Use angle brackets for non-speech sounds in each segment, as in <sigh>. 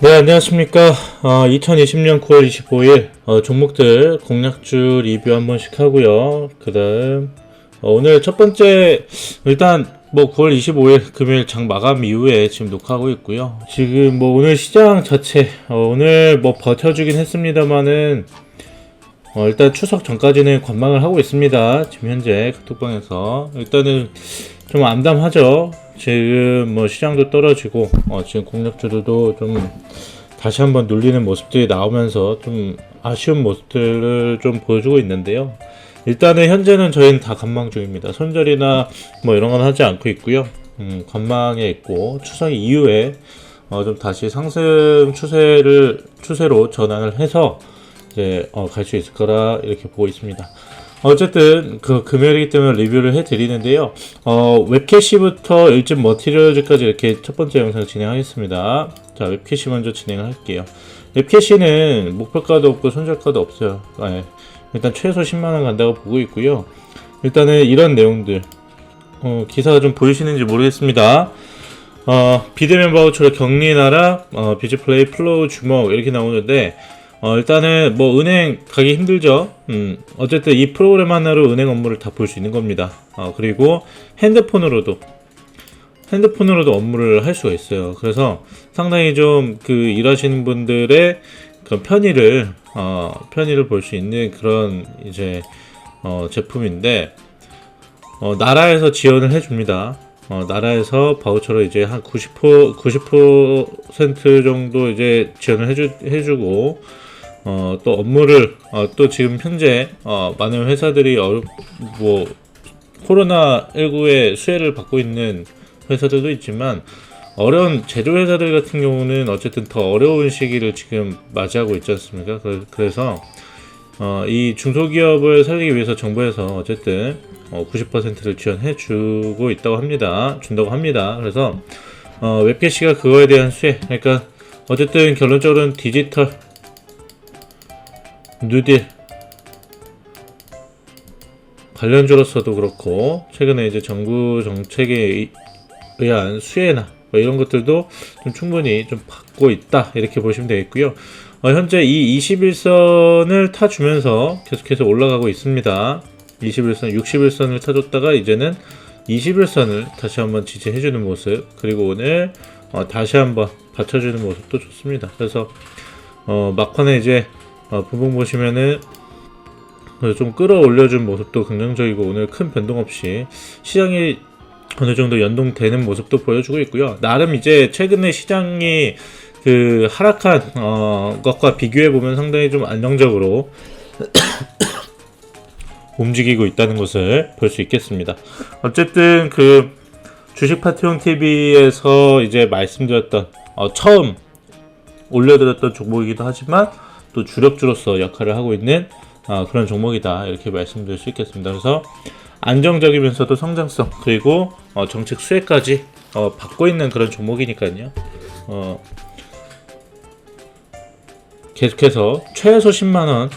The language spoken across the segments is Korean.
네, 안녕하십니까. 어, 2020년 9월 25일, 어, 종목들 공략주 리뷰 한 번씩 하고요. 그 다음, 어, 오늘 첫 번째, 일단, 뭐 9월 25일 금요일 장 마감 이후에 지금 녹화하고 있고요. 지금 뭐 오늘 시장 자체, 어, 오늘 뭐 버텨주긴 했습니다만은, 어, 일단 추석 전까지는 관망을 하고 있습니다. 지금 현재 카톡방에서. 일단은 좀 암담하죠. 지금 뭐 시장도 떨어지고, 어, 지금 공략주들도 좀 다시 한번 눌리는 모습들이 나오면서 좀 아쉬운 모습들을 좀 보여주고 있는데요. 일단은 현재는 저희는 다 관망 중입니다. 손절이나 뭐 이런 건 하지 않고 있고요. 음, 관망에 있고 추석 이후에 어, 좀 다시 상승 추세를 추세로 전환을 해서 이제 어, 갈 수 있을 거라 이렇게 보고 있습니다. 어쨌든 그 금요일이기 때문에 리뷰를 해드리는데요. 어, 웹캐시부터 일집 머티리얼즈까지 이렇게 첫 번째 영상 진행하겠습니다. 자, 웹캐시 먼저 진행을 할게요. 웹캐시는 목표가도 없고 손절가도 없어요. 아, 예. 일단 최소 10만원 간다고 보고 있고요. 일단은 이런 내용들 어, 기사가 좀 보이시는지 모르겠습니다. 어, 비대면 바우처로 격리 나라, 어, 비즈플레이 플로우 주먹 이렇게 나오는데 어, 일단은 뭐 은행 가기 힘들죠. 음, 어쨌든 이 프로그램 하나로 은행 업무를 다 볼 수 있는 겁니다. 어, 그리고 핸드폰으로도 핸드폰으로도 업무를 할 수가 있어요. 그래서 상당히 좀 그 일하시는 분들의 그런 편의를 어, 편의를 볼 수 있는 그런 이제 어, 제품인데 어, 나라에서 지원을 해줍니다. 어, 나라에서 바우처로 이제 한 90% 90% 정도 이제 지원을 해주, 해주고 어, 또 업무를 어, 또 지금 현재 어, 많은 회사들이 어, 뭐 코로나 19의 수혜를 받고 있는 회사들도 있지만 어려운 제조 회사들 같은 경우는 어쨌든 더 어려운 시기를 지금 맞이하고 있지 않습니까? 그- 그래서 어, 이 중소기업을 살리기 위해서 정부에서 어쨌든 어, 90%를 지원해 주고 있다고 합니다. 준다고 합니다. 그래서 어, 웹캐시가 그거에 대한 수혜, 그러니까 어쨌든 결론적으로는 디지털 뉴딜 관련주로서도 그렇고 최근에 이제 정부 정책에 의- 의한 수혜나 뭐 이런 것들도 좀 충분히 좀 받고 있다 이렇게 보시면 되겠고요. 어, 현재 이 21선을 타주면서 계속해서 올라가고 있습니다. 21선, 61선을 타줬다가 이제는 21선을 다시 한번 지지해주는 모습 그리고 오늘 어, 다시 한번 받쳐주는 모습도 좋습니다. 그래서 어, 막판에 이제 어, 부분 보시면은 그좀 끌어올려준 모습도 긍정적이고 오늘 큰 변동 없이 시장이 어느 정도 연동되는 모습도 보여주고 있고요. 나름 이제 최근에 시장이 그 하락한 어, 것과 비교해 보면 상당히 좀 안정적으로 <coughs> 움직이고 있다는 것을 볼 수 있겠습니다. 어쨌든 그 주식 파티용 TV에서 이제 말씀드렸던 어, 처음 올려드렸던 종목이기도 하지만 또 주력주로서 역할을 하고 있는 어, 그런 종목이다 이렇게 말씀드릴 수 있겠습니다. 그래서 안정적이면서도 성장성 그리고 어, 정책 수혜까지 어, 받고 있는 그런 종목이니까요. 어, 계속해서 최소 10만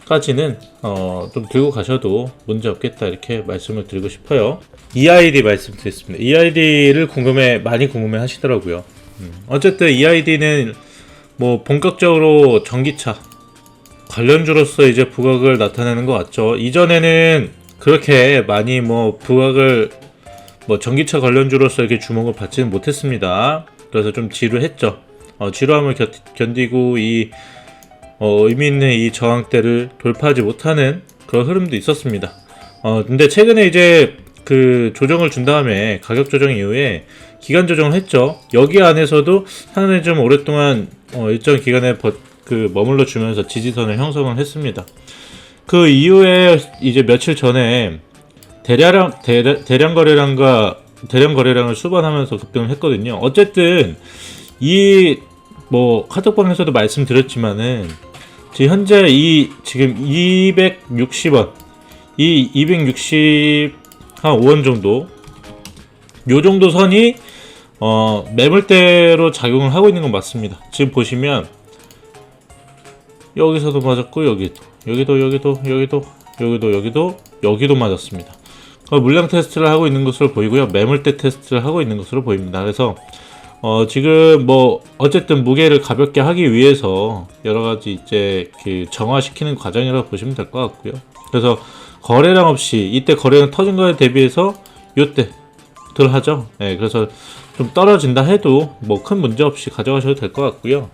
원까지는 어, 좀 들고 가셔도 문제 없겠다 이렇게 말씀을 드리고 싶어요. EID 말씀드렸습니다. EID를 궁금해 많이 궁금해 하시더라고요. 음, 어쨌든 EID는 뭐 본격적으로 전기차 관련주로서 이제 부각을 나타내는 것 같죠. 이전에는 그렇게 많이 뭐 부각을 뭐 전기차 관련주로서 이렇게 주목을 받지는 못했습니다. 그래서 좀 지루했죠. 어, 지루함을 견, 견디고 이 어, 의미 있는 이 저항대를 돌파하지 못하는 그런 흐름도 있었습니다. 어, 근데 최근에 이제 그 조정을 준 다음에 가격 조정 이후에 기간 조정을 했죠. 여기 안에서도 상당히 좀 오랫동안 어, 일정 기간에 버, 그 머물러 주면서 지지선을 형성을 했습니다. 그 이후에 이제 며칠 전에 대량 대량, 대량 거래량과 대량 거래량을 수반하면서 급등을 했거든요. 어쨌든 이 뭐 카톡방에서도 말씀드렸지만은 지금 현재 이 지금 260원 이 260한 5원 정도 요 정도 선이 어 매물대로 작용을 하고 있는 건 맞습니다. 지금 보시면 여기서도 맞았고 여기도 여기도 여기도 여기도 여기도 여기도 여기도 맞았습니다. 어, 물량 테스트를 하고 있는 것으로 보이고요. 매물대 테스트를 하고 있는 것으로 보입니다. 그래서 어, 지금 뭐 어쨌든 무게를 가볍게 하기 위해서 여러 가지 이제 그 정화시키는 과정이라고 보시면 될 것 같고요. 그래서 거래량 없이 이때 거래량 터진 거에 대비해서 요때 들하죠. 예, 그래서 좀 떨어진다 해도 뭐 큰 문제 없이 가져가셔도 될 것 같고요.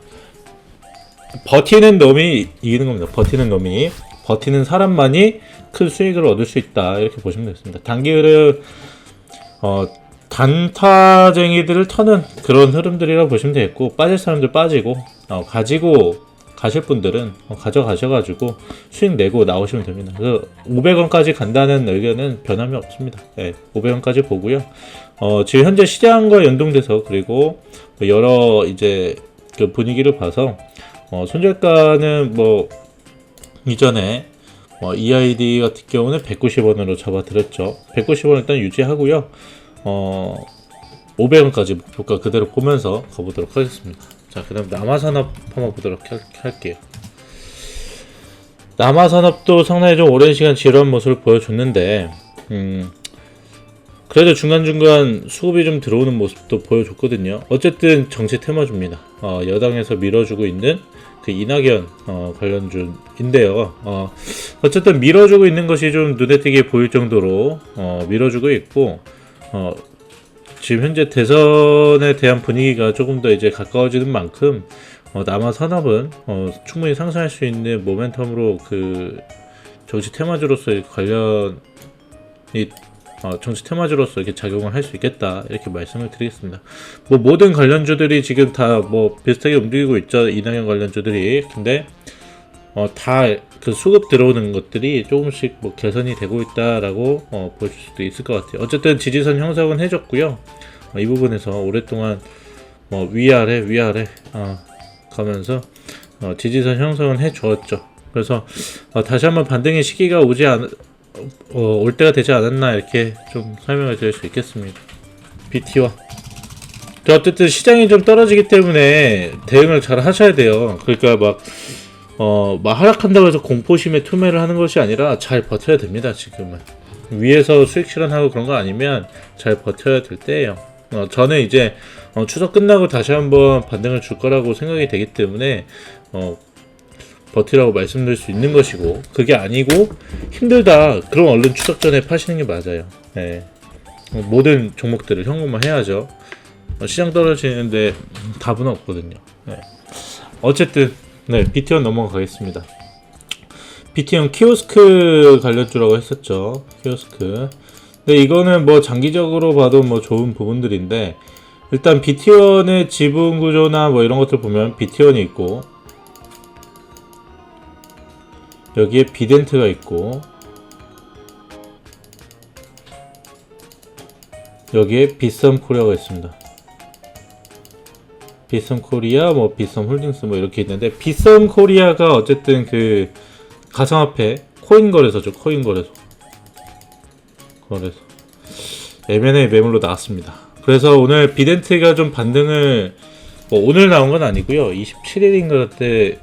버티는 놈이 이기는 겁니다. 버티는 놈이 버티는 사람만이 큰 수익을 얻을 수 있다 이렇게 보시면 되겠습니다. 단기를 어, 단타쟁이들을 터는 그런 흐름들이라고 보시면 되겠고 빠질 사람들 빠지고 어, 가지고 가실 분들은 어, 가져가셔가지고 수익 내고 나오시면 됩니다. 그래서 500원까지 간다는 의견은 변함이 없습니다. 네, 500원까지 보고요. 어, 지금 현재 시장과 연동돼서 그리고 뭐 여러 이제 그 분위기를 봐서 어, 손절가는 뭐 이전에 어, EID 같은 경우는 190원으로 잡아드렸죠. 190원 일단 유지하고요. 어, 500원까지 목표가 그대로 보면서 가보도록 하겠습니다. 자, 그 다음 남아산업 한번 보도록 할, 할게요. 남아산업도 상당히 좀 오랜 시간 지루한 모습을 보여줬는데, 음, 그래도 중간중간 수급이 좀 들어오는 모습도 보여줬거든요. 어쨌든 정치 테마주입니다. 어, 여당에서 밀어주고 있는 그 이낙연 어, 관련주인데요. 어, 어쨌든 밀어주고 있는 것이 좀 눈에 띄게 보일 정도로 어, 밀어주고 있고, 어, 지금 현재 대선에 대한 분위기가 조금 더 이제 가까워지는 만큼 어, 남아 산업은 어, 충분히 상승할 수 있는 모멘텀으로 그 정치 테마주로서의 관련이 어, 정치 테마주로서 이렇게 작용을 할 수 있겠다 이렇게 말씀을 드리겠습니다. 뭐 모든 관련주들이 지금 다 뭐 비슷하게 움직이고 있죠 이낙연 관련주들이 근데 어, 다 그 수급 들어오는 것들이 조금씩 뭐 개선이 되고 있다라고 어, 볼 수도 있을 것 같아요. 어쨌든 지지선 형성은 해줬고요. 어, 이 부분에서 오랫동안 뭐 위아래 위아래 어, 가면서 어, 지지선 형성은 해주었죠. 그래서 어, 다시 한번 반등의 시기가 오지 않, 어, 올 때가 되지 않았나 이렇게 좀 설명을 드릴 수 있겠습니다. BT와 어쨌든 시장이 좀 떨어지기 때문에 대응을 잘 하셔야 돼요. 그러니까 막 어, 막 하락한다고 해서 공포심에 투매를 하는 것이 아니라 잘 버텨야 됩니다, 지금은. 위에서 수익 실현하고 그런 거 아니면 잘 버텨야 될 때예요. 어, 저는 이제 어, 추석 끝나고 다시 한번 반등을 줄 거라고 생각이 되기 때문에 어, 버티라고 말씀드릴 수 있는 것이고 그게 아니고 힘들다 그럼 얼른 추석 전에 파시는 게 맞아요. 네. 어, 모든 종목들을 현금화 해야죠. 어, 시장 떨어지는데 답은 없거든요. 네. 어쨌든 네, BT원 넘어가겠습니다. BT원 키오스크 관련주라고 했었죠. 키오스크. 근데 이거는 뭐 장기적으로 봐도 뭐 좋은 부분들인데 일단 BT원의 지분 구조나 뭐 이런 것들 보면 BT원이 있고 여기에 비덴트가 있고 여기에 비썸 코리아가 있습니다. 비썸 코리아, 뭐 비썸 홀딩스 뭐 이렇게 있는데 비썸 코리아가 어쨌든 그 가상화폐 코인 거래소죠. 코인 거래소. 거래소. M&A 매물로 나왔습니다. 그래서 오늘 비덴트가 좀 반등을 뭐 오늘 나온 건 아니고요. 27일인가 그때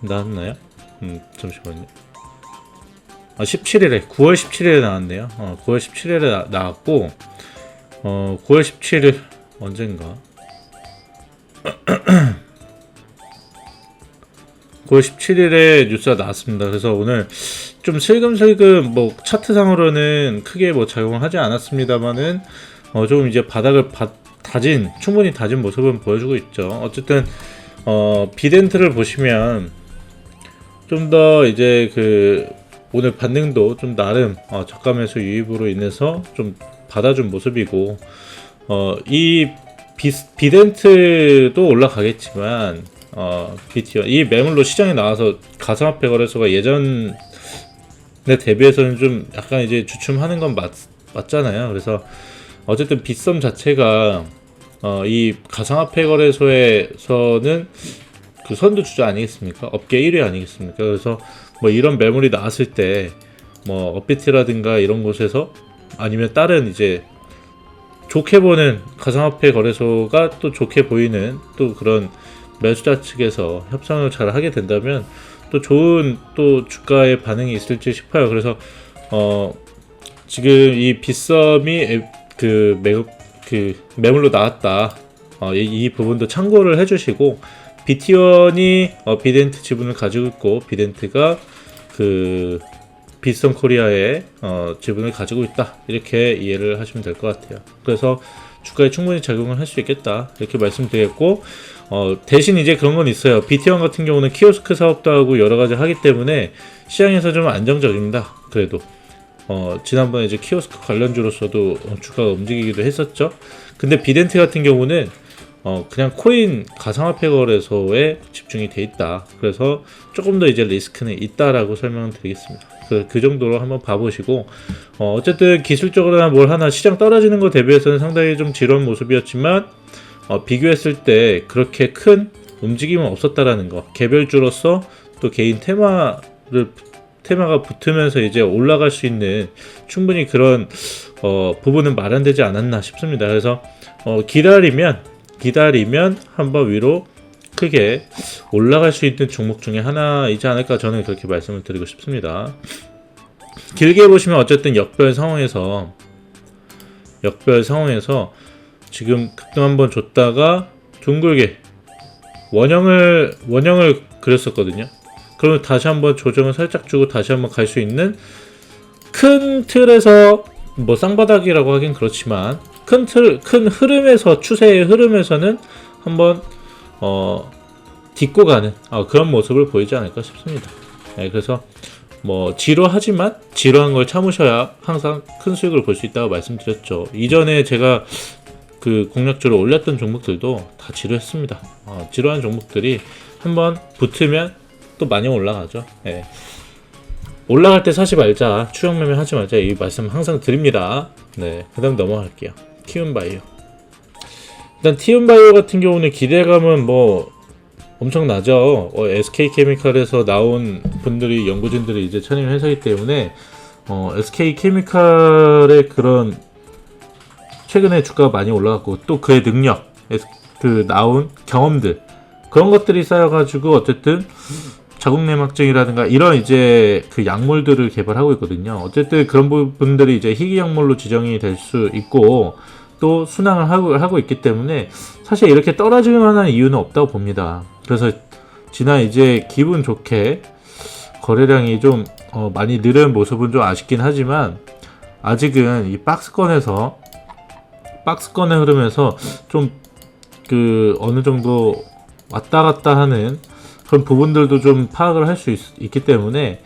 나왔나요? 음, 잠시만요. 아, 17일에 9월 17일에 나왔네요. 어, 9월 17일에 나, 나왔고 어, 9월 17일 언젠가 <coughs> 9월 17일에 뉴스가 나왔습니다. 그래서 오늘 좀 슬금슬금 뭐 차트상으로는 크게 뭐 작용을 하지 않았습니다만은 어좀 이제 바닥을 바, 다진 충분히 다진 모습은 보여주고 있죠. 어쨌든 어 비덴트를 보시면 좀 더 이제 그 오늘 반등도 좀 나름 어, 저가 매수 유입으로 인해서 좀 받아준 모습이고 어 이 비덴트도 올라가겠지만 어, BTO 이 매물로 시장에 나와서 가상화폐 거래소가 예전에 대비해서는 좀 약간 이제 주춤하는 건 맞, 맞잖아요. 그래서 어쨌든 빗썸 자체가 어, 이 가상화폐 거래소에서는 그 선두 주자 아니겠습니까? 업계 1위 아니겠습니까? 그래서 뭐 이런 매물이 나왔을 때 뭐 업비트라든가 이런 곳에서 아니면 다른 이제 좋게 보는 가상화폐 거래소가 또 좋게 보이는 또 그런 매수자 측에서 협상을 잘 하게 된다면 또 좋은 또 주가의 반응이 있을지 싶어요. 그래서 어 지금 이 빗썸이 그 매, 그 매물로 나왔다. 어, 이, 이 부분도 참고를 해주시고 비티원이 어, 비덴트 지분을 가지고 있고 비덴트가 그 비스턴 코리아의 어, 지분을 가지고 있다 이렇게 이해를 하시면 될 것 같아요. 그래서 주가에 충분히 작용을 할 수 있겠다 이렇게 말씀드렸고 어, 대신 이제 그런 건 있어요. 비티원 같은 경우는 키오스크 사업도 하고 여러 가지 하기 때문에 시장에서 좀 안정적입니다. 그래도 어, 지난번에 이제 키오스크 관련주로서도 어, 주가가 움직이기도 했었죠. 근데 비덴트 같은 경우는 어, 그냥 코인 가상화폐 거래소에 집중이 돼 있다. 그래서 조금 더 이제 리스크는 있다라고 설명을 드리겠습니다. 그, 그 정도로 한번 봐보시고, 어, 어쨌든 기술적으로나 뭘 하나 시장 떨어지는 거 대비해서는 상당히 좀 지루한 모습이었지만, 어, 비교했을 때 그렇게 큰 움직임은 없었다라는 거. 개별주로서 또 개인 테마를 테마가 붙으면서 이제 올라갈 수 있는 충분히 그런 어, 부분은 마련되지 않았나 싶습니다. 그래서 어, 기다리면 기다리면 한번 위로 크게 올라갈 수 있는 종목 중에 하나이지 않을까 저는 그렇게 말씀을 드리고 싶습니다. 길게 보시면 어쨌든 역별 상황에서 역별 상황에서 지금 급등 한번 줬다가 둥글게 원형을 원형을 그렸었거든요. 그러면 다시 한번 조정을 살짝 주고 다시 한번 갈 수 있는 큰 틀에서 뭐 쌍바닥이라고 하긴 그렇지만 큰 틀, 큰 흐름에서 추세의 흐름에서는 한번 어 딛고 가는 어, 그런 모습을 보이지 않을까 싶습니다. 네, 그래서 뭐 지루하지만 지루한 걸 참으셔야 항상 큰 수익을 볼 수 있다고 말씀드렸죠. 이전에 제가 그 공략주를 올렸던 종목들도 다 지루했습니다. 어, 지루한 종목들이 한번 붙으면 또 많이 올라가죠. 예. 올라갈 때 사지 말자, 추격 매매 하지 말자 이 말씀 항상 드립니다. 네, 그다음 넘어갈게요. 키움바이오. 일단 티움바이오 같은 경우는 기대감은 뭐 엄청나죠. 어, SK 케미칼에서 나온 분들이 연구진들이 이제 차린 회사이기 때문에 어, SK 케미칼의 그런 최근에 주가가 많이 올라갔고 또 그의 능력, 그 나온 경험들 그런 것들이 쌓여가지고 어쨌든 자국 내막증이라든가 이런 이제 그 약물들을 개발하고 있거든요. 어쨌든 그런 부분들이 이제 희귀 약물로 지정이 될 수 있고 또 순항을 하고, 하고 있기 때문에 사실 이렇게 떨어질 만한 이유는 없다고 봅니다. 그래서 지난 이제 기분 좋게 거래량이 좀 어, 많이 늘은 모습은 좀 아쉽긴 하지만 아직은 이 박스권에서 박스권의 흐름에서 좀 그 어느 정도 왔다 갔다 하는 그런 부분들도 좀 파악을 할 수 있기 때문에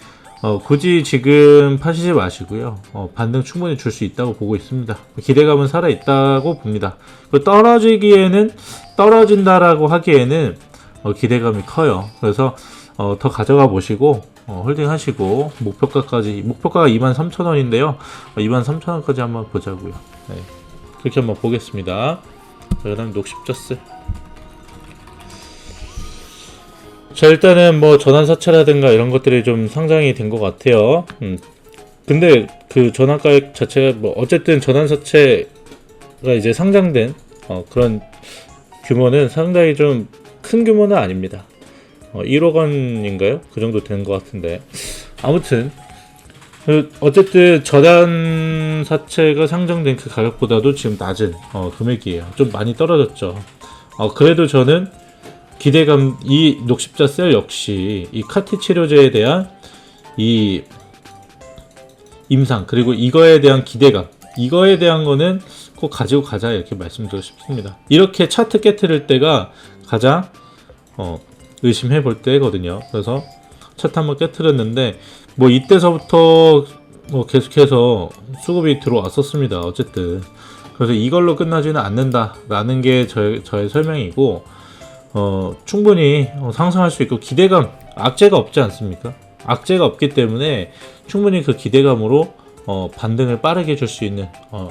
어, 굳이 지금 파시지 마시고요. 어, 반등 충분히 줄 수 있다고 보고 있습니다. 기대감은 살아 있다고 봅니다. 그 떨어지기에는 떨어진다라고 하기에는 어, 기대감이 커요. 그래서 어, 더 가져가 보시고 어, 홀딩 하시고 목표가까지 목표가가 23,000원인데요. 23,000원까지 한번 보자고요. 네. 그렇게 한번 보겠습니다. 자, 그다음 녹십저스. 자 일단은 뭐 전환 사채라든가 이런 것들이 좀 상장이 된 것 같아요. 음. 근데 그 전환가액 자체가 뭐 어쨌든 전환 사채가 이제 상장된 어, 그런 규모는 상당히 좀 큰 규모는 아닙니다. 어, 1억 원인가요? 그 정도 되는 것 같은데 아무튼 그 어쨌든 저단 사채가 상장된 그 가격보다도 지금 낮은 어, 금액이에요. 좀 많이 떨어졌죠. 어, 그래도 저는 기대감 이 녹십자 셀 역시 이 카티 치료제에 대한 이 임상 그리고 이거에 대한 기대감 이거에 대한 거는 꼭 가지고 가자 이렇게 말씀드리고 싶습니다. 이렇게 차트 깨트릴 때가 가장 어, 의심해 볼 때거든요. 그래서 차트 한번 깨트렸는데 뭐 이때서부터 뭐 계속해서 수급이 들어왔었습니다. 어쨌든 그래서 이걸로 끝나지는 않는다라는 게 저의, 저의 설명이고 어, 충분히 어, 상승할 수 있고 기대감 악재가 없지 않습니까? 악재가 없기 때문에 충분히 그 기대감으로 어, 반등을 빠르게 줄 수 있는 어,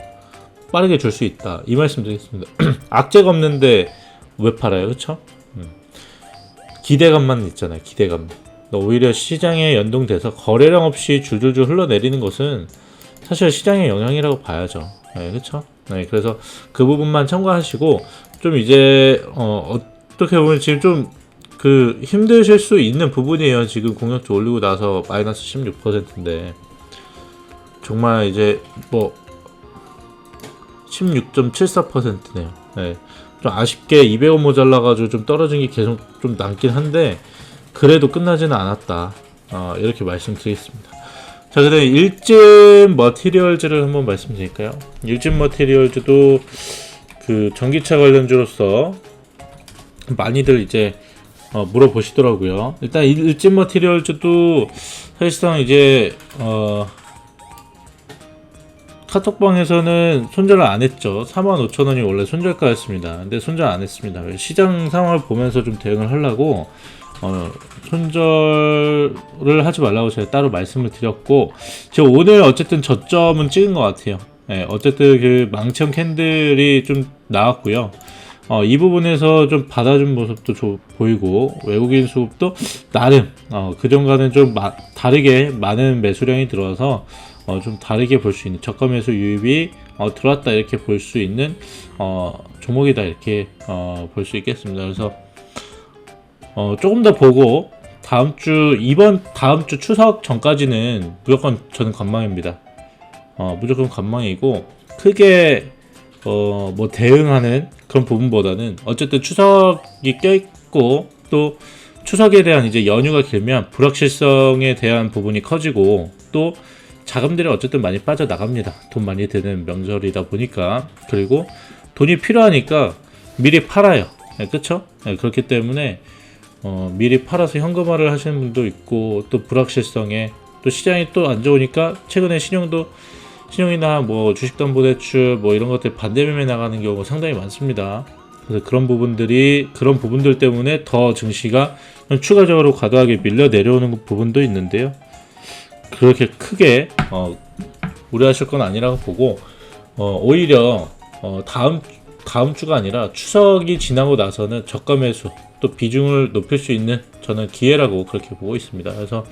빠르게 줄 수 있다 이 말씀드리겠습니다. <clears throat> 악재가 없는데 왜 팔아요, 그렇죠? 기대감만 있잖아요, 기대감. 오히려 시장에 연동돼서 거래량 없이 줄줄줄 흘러내리는 것은 사실 시장의 영향이라고 봐야죠. 네, 그렇죠? 네, 그래서 그 부분만 참고하시고 좀 이제 어, 어떻게 보면 지금 좀 그 힘드실 수 있는 부분이에요. 지금 공약주 올리고 나서 마이너스 16%인데 정말 이제 뭐 16.74%네요. 네. 좀 아쉽게 200원 모자라가지고 좀 떨어진 게 계속 좀 남긴 한데 그래도 끝나지는 않았다. 어, 이렇게 말씀드리겠습니다. 자, 그다음에 일진 머티리얼즈를 한번 말씀드릴까요? 일진 머티리얼즈도 그 전기차 관련주로서 많이들 이제 어, 물어보시더라고요. 일단 일- 일진 머티리얼즈도 사실상 이제 어, 카톡방에서는 손절을 안 했죠. 45,000원이 원래 손절가였습니다. 근데 손절 안 했습니다. 시장 상황을 보면서 좀 대응을 하려고 어, 손절을 하지 말라고 제가 따로 말씀을 드렸고 제가 오늘 어쨌든 저점은 찍은 것 같아요. 예, 어쨌든 그 망청 캔들이 좀 나왔고요. 어, 이 부분에서 좀 받아준 모습도 조- 보이고 외국인 수급도 나름 어, 그전과는 좀 마- 다르게 많은 매수량이 들어와서 어, 좀 다르게 볼 수 있는 저가 매수 유입이 어, 들어왔다 이렇게 볼 수 있는 어, 종목이다 이렇게 어, 볼 수 있겠습니다. 그래서 어, 조금 더 보고 다음 주 이번 다음 주 추석 전까지는 무조건 저는 관망입니다. 어, 무조건 관망이고 크게 어, 뭐 대응하는 그런 부분보다는 어쨌든 추석이 껴있고 또 추석에 대한 이제 연휴가 길면 불확실성에 대한 부분이 커지고 또 자금들이 어쨌든 많이 빠져나갑니다. 돈 많이 드는 명절이다 보니까 그리고 돈이 필요하니까 미리 팔아요. 네, 그쵸? 네, 그렇기 때문에 어, 미리 팔아서 현금화를 하시는 분도 있고 또 불확실성에 또 시장이 또 안 좋으니까 최근에 신용도 신용이나 뭐 주식담보대출 뭐 이런 것들 반대매매 나가는 경우가 상당히 많습니다. 그래서 그런 부분들이 그런 부분들 때문에 더 증시가 좀 추가적으로 과도하게 밀려 내려오는 부분도 있는데요. 그렇게 크게 어, 우려하실 건 아니라고 보고 어, 오히려 어, 다음 다음 주가 아니라 추석이 지나고 나서는 저가 매수 또 비중을 높일 수 있는 저는 기회라고 그렇게 보고 있습니다. 그래서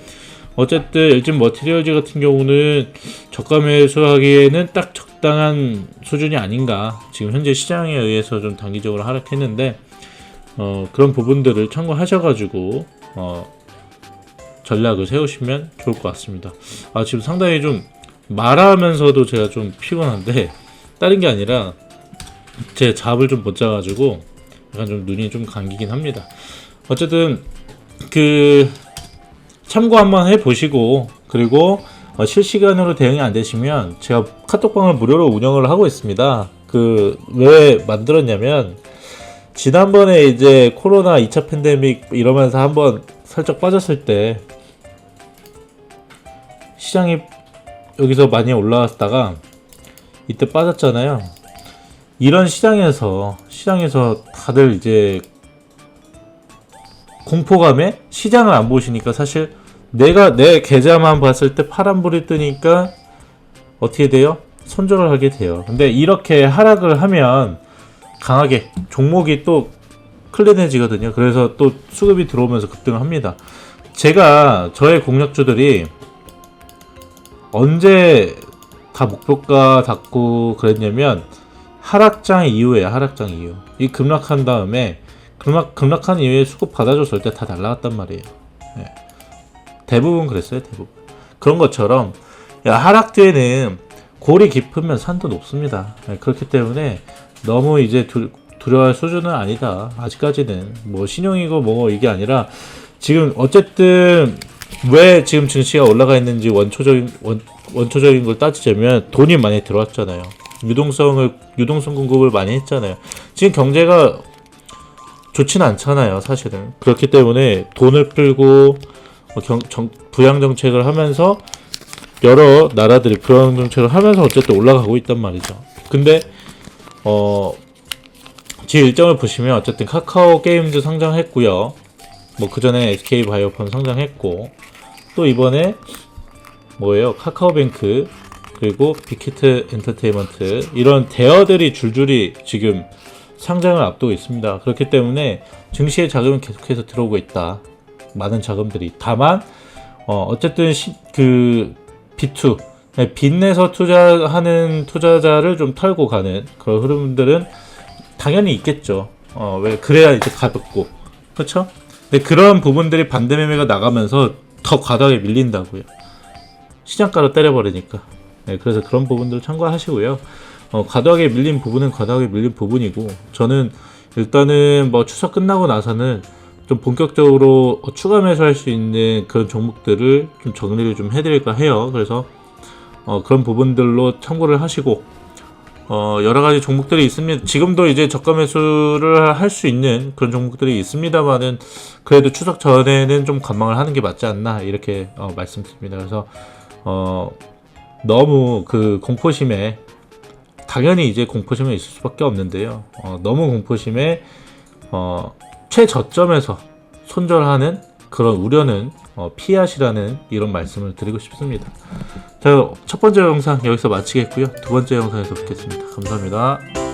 어쨌든 일진 머티리얼즈 같은 경우는 저가 매수하기에는 딱 적당한 수준이 아닌가. 지금 현재 시장에 의해서 좀 단기적으로 하락했는데 어, 그런 부분들을 참고하셔가지고 어, 전략을 세우시면 좋을 것 같습니다. 아 지금 상당히 좀 말하면서도 제가 좀 피곤한데 다른 게 아니라 제 잡을 좀못 자가지고 약간 좀 눈이 좀 감기긴 합니다. 어쨌든 그 참고 한번 해보시고 그리고 어, 실시간으로 대응이 안 되시면 제가 카톡방을 무료로 운영을 하고 있습니다. 그 왜 만들었냐면 지난번에 이제 코로나 2차 팬데믹 이러면서 한번 살짝 빠졌을 때 시장이 여기서 많이 올라왔다가 이때 빠졌잖아요. 이런 시장에서 시장에서 다들 이제 공포감에 시장을 안 보시니까 사실 내가 내 계좌만 봤을 때 파란불이 뜨니까 어떻게 돼요? 손절을 하게 돼요. 근데 이렇게 하락을 하면 강하게 종목이 또 클린해지거든요. 그래서 또 수급이 들어오면서 급등을 합니다. 제가 저의 공략주들이 언제 다 목표가 닿고 그랬냐면 하락장 이후에 하락장 이후 이 급락한 다음에 급락 급락한 이후에 수급 받아줬을 때 다 날라갔단 말이에요. 예. 대부분 그랬어요. 대부분 그런 것처럼 야, 하락 뒤에는 골이 깊으면 산도 높습니다. 예, 그렇기 때문에 너무 이제 두, 두려워할 수준은 아니다. 아직까지는 뭐 신용이고 뭐 이게 아니라 지금 어쨌든 왜 지금 증시가 올라가 있는지 원초적인 원, 원초적인 걸 따지자면 돈이 많이 들어왔잖아요. 유동성을 유동성 공급을 많이 했잖아요. 지금 경제가 좋지는 않잖아요, 사실은. 그렇기 때문에 돈을 풀고 어, 경, 정, 부양 정책을 하면서 여러 나라들이 부양 정책을 하면서 어쨌든 올라가고 있단 말이죠. 근데 어, 제 일정을 보시면 어쨌든 카카오 게임즈 상장했고요. 뭐 그 전에 SK 바이오팜 상장했고 또 이번에 뭐예요? 카카오뱅크 그리고 빅히트 엔터테인먼트 이런 대어들이 줄줄이 지금 상장을 앞두고 있습니다. 그렇기 때문에 증시의 자금은 계속해서 들어오고 있다. 많은 자금들이 다만 어, 어쨌든 시, 그 B2 네, 빚내서 투자하는 투자자를 좀 털고 가는 그런 흐름들은 당연히 있겠죠. 어, 왜 그래야 이제 가볍고 그렇죠? 근데 그런 부분들이 반대 매매가 나가면서 더 과다하게 밀린다고요. 시장가로 때려버리니까. 네, 그래서 그런 부분들 참고하시고요. 어, 과도하게 밀린 부분은 과도하게 밀린 부분이고 저는 일단은 뭐 추석 끝나고 나서는 좀 본격적으로 추가 매수할 수 있는 그런 종목들을 좀 정리를 좀 해드릴까 해요. 그래서 어, 그런 부분들로 참고를 하시고 어, 여러 가지 종목들이 있습니다. 지금도 이제 저가 매수를 할 수 있는 그런 종목들이 있습니다만은 그래도 추석 전에는 좀 관망을 하는 게 맞지 않나 이렇게 어, 말씀드립니다. 그래서 어, 너무 그 공포심에 당연히 이제 공포심에 있을 수밖에 없는데요. 어, 너무 공포심에 어, 최저점에서 손절하는 그런 우려는 어, 피하시라는 이런 말씀을 드리고 싶습니다. 자, 첫 번째 영상 여기서 마치겠고요. 두 번째 영상에서 뵙겠습니다. 감사합니다.